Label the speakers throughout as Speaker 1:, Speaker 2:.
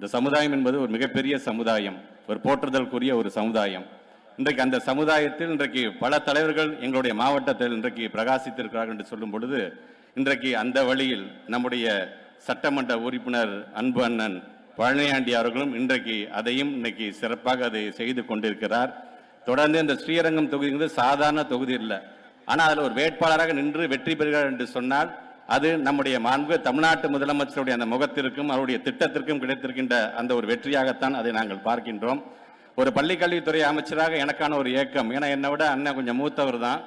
Speaker 1: இந்த சமுதாயம் என்பது ஒரு மிகப்பெரிய சமுதாயம் ஒரு போற்றுதலுக்குரிய ஒரு சமுதாயம். இன்றைக்கு அந்த சமுதாயத்தில் இன்றைக்கு பல தலைவர்கள் எங்களுடைய மாவட்டத்தில் இன்றைக்கு பிரகாசித்திருக்கிறார்கள் என்று சொல்லும் பொழுது இன்றைக்கு அந்த வழியில் நம்முடைய சட்டமன்ற உறுப்பினர் அன்பு அண்ணன் பழனியாண்டி அவர்களும் இன்றைக்கு அதையும் இன்னைக்கு சிறப்பாக அதை செய்து கொண்டிருக்கிறார். தொடர்ந்து இந்த ஸ்ரீரங்கம் தொகுதிங்கிறது சாதாரண தொகுதி இல்லை ஆனால் அதில் ஒரு வேட்பாளராக நின்று வெற்றி பெறுகிறார் என்று சொன்னால் அது நம்முடைய மாண்பு தமிழ்நாட்டு முதலமைச்சருடைய அந்த முகத்திற்கும் அவருடைய திட்டத்திற்கும் கிடைத்திருக்கின்ற அந்த ஒரு வெற்றியாகத்தான் அதை நாங்கள் பார்க்கின்றோம். ஒரு பள்ளிக்கல்வித்துறை அமைச்சராக எனக்கான ஒரு ஏக்கம். ஏன்னா என்னை விட அண்ணன் கொஞ்சம் மூத்தவர் தான்.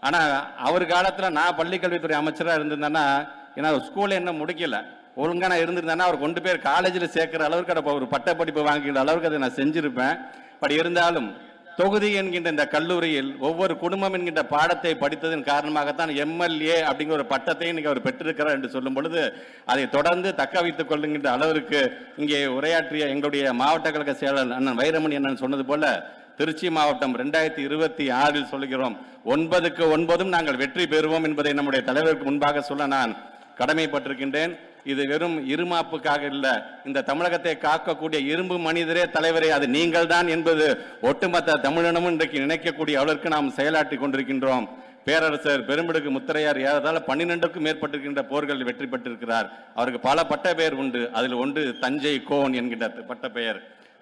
Speaker 1: ஆனால் அவர் காலத்தில் நான் பள்ளிக்கல்வித்துறை அமைச்சராக இருந்திருந்தேன்னா ஏன்னா ஸ்கூலில் என்ன முடிக்கல. ஒழுங்காக நான் இருந்திருந்தேன்னா அவர் கொண்டு பேர் காலேஜில் சேர்க்குற அளவுக்கு அதை ஒரு பட்டப்படிப்பு வாங்கிக்கிற அளவுக்கு அதை நான் செஞ்சுருப்பேன். பட் இருந்தாலும் தொகுதி என்கின்ற இந்த கல்லூரியில் ஒவ்வொரு குடும்பம் என்கின்ற பாடத்தை படித்ததன் காரணமாகத்தான் எம்எல்ஏ அப்படிங்கிற ஒரு பட்டத்தை இன்னைக்கு அவர் பெற்றிருக்கிறார் என்று சொல்லும் பொழுது அதை தொடர்ந்து தக்க வைத்துக் கொள்ளுங்கின்ற அளவிற்கு இங்கே உரையாற்றிய எங்களுடைய மாவட்ட கழக செயலர் அண்ணன் வைரமணி அண்ணன் சொன்னது போல திருச்சி மாவட்டம் ரெண்டாயிரத்தி இருபத்தி ஆறில் சொல்கிறோம் ஒன்பதுக்கு ஒன்பதும் நாங்கள் வெற்றி பெறுவோம் என்பதை நம்முடைய தலைவருக்கு முன்பாக சொல்ல நான் கடமைப்பட்டிருக்கின்றேன். இது வெறும் இருமாப்புக்காக இல்லை. இந்த தமிழகத்தை காக்கக்கூடிய இரும்பு மனிதரே தலைவரே அது நீங்கள் தான் என்பது ஒட்டுமொத்த தமிழினமும் இன்றைக்கு நினைக்கக்கூடிய அளவிற்கு நாம் செயலாற்றி கொண்டிருக்கின்றோம். பேரரசர் பெருமிடுக்கு முத்திரையார் ஏறதால பன்னிரெண்டுக்கும் மேற்பட்டிருக்கின்ற போர்கள் வெற்றி பெற்றிருக்கிறார். அவருக்கு பல பட்ட பெயர் உண்டு. அதில் ஒன்று தஞ்சை கோன் என்கின்ற பட்ட பெயர்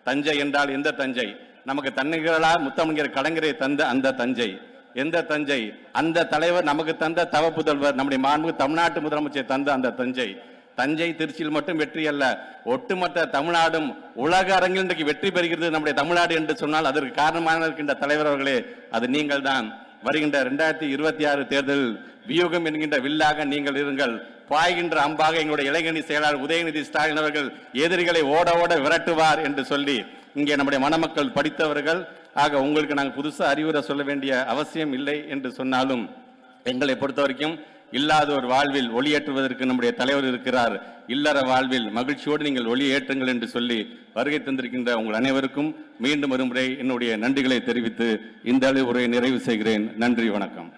Speaker 1: தஞ்சை என்றால் எந்த தஞ்சை? நமக்கு தன்னிகளால் முத்தமிழர் கலைஞரை தந்த அந்த தஞ்சை. எந்த தஞ்சை? அந்த தலைவர் நமக்கு தந்த தவ புதல்வர் நம்முடைய மாண்பு தமிழ்நாட்டு முதலமைச்சர் தந்த அந்த தஞ்சை. தஞ்சை திருச்சியில் மட்டும் வெற்றி அல்ல. ஒட்டுமொத்த தமிழ்நாடும் உலக அரங்கில் இன்றைக்கு வெற்றி பெறுகிறது நம்முடைய தமிழ்நாடு என்று சொன்னால் அதற்கு காரணமாக இருக்கின்ற தலைவர் அவர்களே அது நீங்கள் தான். வருகின்ற இரண்டாயிரத்தி இருபத்தி ஆறு தேர்தலில் வியூகம் என்கின்ற வில்லாக நீங்கள் இருங்கள். பாய்கின்ற அம்பாக எங்களுடைய இளைஞணி செயலாளர் உதயநிதி ஸ்டாலின் அவர்கள் எதிரிகளை ஓட ஓட விரட்டுவார் என்று சொல்லி இங்கே நம்முடைய மணமக்கள் படித்தவர்கள் ஆக உங்களுக்கு நாங்கள் புதுசாக அறிவுரை சொல்ல வேண்டிய அவசியம் இல்லை என்று சொன்னாலும் எங்களை பொறுத்த வரைக்கும் இல்லாத ஒரு வாழ்வில் ஒளியேற்றுவதற்கு நம்முடைய தலைவர் இருக்கிறார். இல்லற வாழ்வில் மகிழ்ச்சியோடு நீங்கள் ஒளியேற்றுங்கள் என்று சொல்லி வருகை தந்திருக்கின்ற உங்கள் அனைவருக்கும் மீண்டும் ஒருமுறை என்னுடைய நன்றிகளை தெரிவித்து இந்த அளவு உரையை நிறைவு செய்கிறேன். நன்றி வணக்கம்.